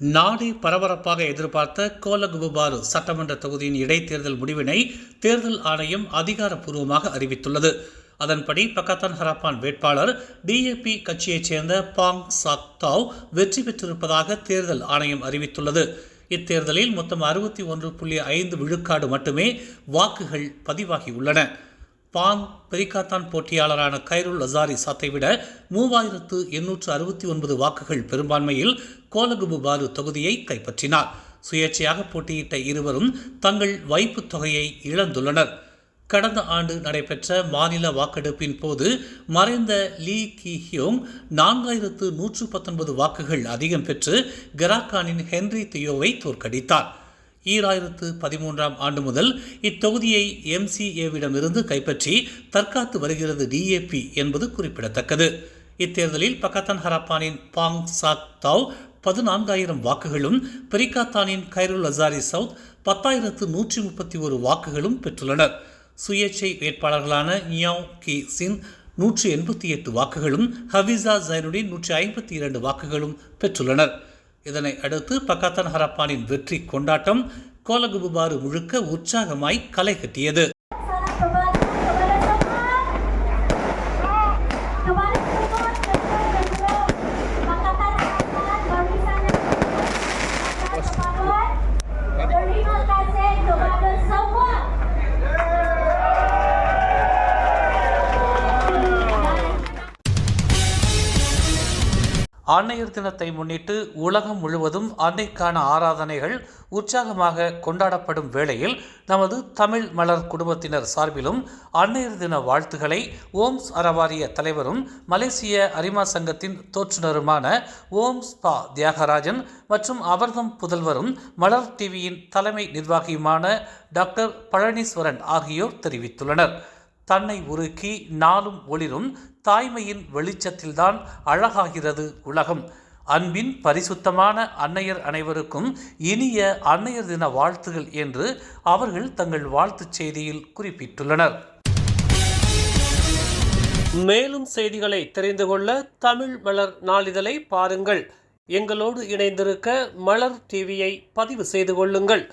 நாடே பரபரப்பாக எதிர்பார்த்த கோலகுபாரு சட்டமன்ற தொகுதியின் இடைத்தேர்தல் முடிவினை தேர்தல் ஆணையம் அதிகாரப்பூர்வமாக அறிவித்துள்ளது. அதன்படி பக்கத்தான் ஹராப்பான் வேட்பாளர் டிஏபி கட்சியைச் சேர்ந்த பாங் சாக்தாவ் வெற்றி பெற்றிருப்பதாக தேர்தல் ஆணையம் அறிவித்துள்ளது. இத்தேர்தலில் மொத்தம் அறுபத்தி ஒன்று புள்ளி ஐந்து விழுக்காடு மட்டுமே வாக்குகள் பதிவாகியுள்ளன. பாங் பெரிகாத்தான் போட்டியாளரான கைருல் அசாரி சாத்தை விட மூவாயிரத்து எண்ணூற்று அறுபத்தி ஒன்பது வாக்குகள் பெரும்பான்மையில் கோலகுபு பாரு தொகுதியை கைப்பற்றினார். சுயேட்சையாக போட்டியிட்ட இருவரும் தங்கள் வைப்புத் தொகையை இழந்துள்ளனர். கடந்த ஆண்டு நடைபெற்ற மாநில வாக்கெடுப்பின் போது மறைந்த லீ கி ஹியோங் நான்காயிரத்து நூற்று பத்தொன்பது வாக்குகள் அதிகம் பெற்று கராக்கானின் ஹென்றி தியோவை தோற்கடித்தார். ஈராயிரத்து பதிமூன்றாம் ஆண்டு முதல் இத்தொகுதியை எம்சிஏவிடமிருந்து கைப்பற்றி தற்காத்து வருகிறது டிஏபி என்பது குறிப்பிடத்தக்கது. இத்தேர்தலில் பக்கத்தான் ஹராப்பானின் பாங் சாக் தாவ் பதினான்காயிரம் வாக்குகளும் பெரிகாத்தானின் கைருல் அசாரி சவுத் பத்தாயிரத்து நூற்றி முப்பத்தி ஒரு வாக்குகளும் பெற்றுள்ளனர். சுயேட்சை வேட்பாளர்களான நியாவ் கி சின் நூற்றி எண்பத்தி எட்டு வாக்குகளும் ஹவிசா ஜைனுடின் நூற்றி ஐம்பத்தி இரண்டு வாக்குகளும் பெற்றுள்ளனர். இதனை அடுத்து பக்காத்தான் ஹரப்பானின் வெற்றி கொண்டாட்டம் கோலகுபுபாறு முழுக்க உற்சாகமாய் களை கட்டியது. அன்னையர் தினத்தை முன்னிட்டு உலகம் முழுவதும் அன்னைக்கான ஆராதனைகள் உற்சாகமாக கொண்டாடப்படும் வேளையில் நமது தமிழ் மலர் குடும்பத்தினர் சார்பிலும் அன்னையர் தின வாழ்த்துக்களை ஓம்ஸ் அறவாரிய தலைவரும் மலேசிய அரிமா சங்கத்தின் தோற்றுநருமான ஓம்ஸ் பா தியாகராஜன் மற்றும் அவர்தம் புதல்வரும் மலர் டிவியின் தலைமை நிர்வாகியுமான டாக்டர் பழனீஸ்வரன் ஆகியோர் தெரிவித்துள்ளனர். தன்னை உருக்கி நாளும் ஒளிரும் தாய்மையின் வெளிச்சத்தில்தான் அழகாகிறது உலகம். அன்பின் பரிசுத்தமான அன்னையர் அனைவருக்கும் இனிய அன்னையர் தின வாழ்த்துகள் என்று அவர்கள் தங்கள் வாழ்த்துச் செய்தியில் குறிப்பிட்டுள்ளனர். மேலும் செய்திகளை தெரிந்து கொள்ள தமிழ் மலர் நாளிதழை பாருங்கள். எங்களோடு இணைந்திருக்க மலர் டிவியை பதிவு செய்து கொள்ளுங்கள்.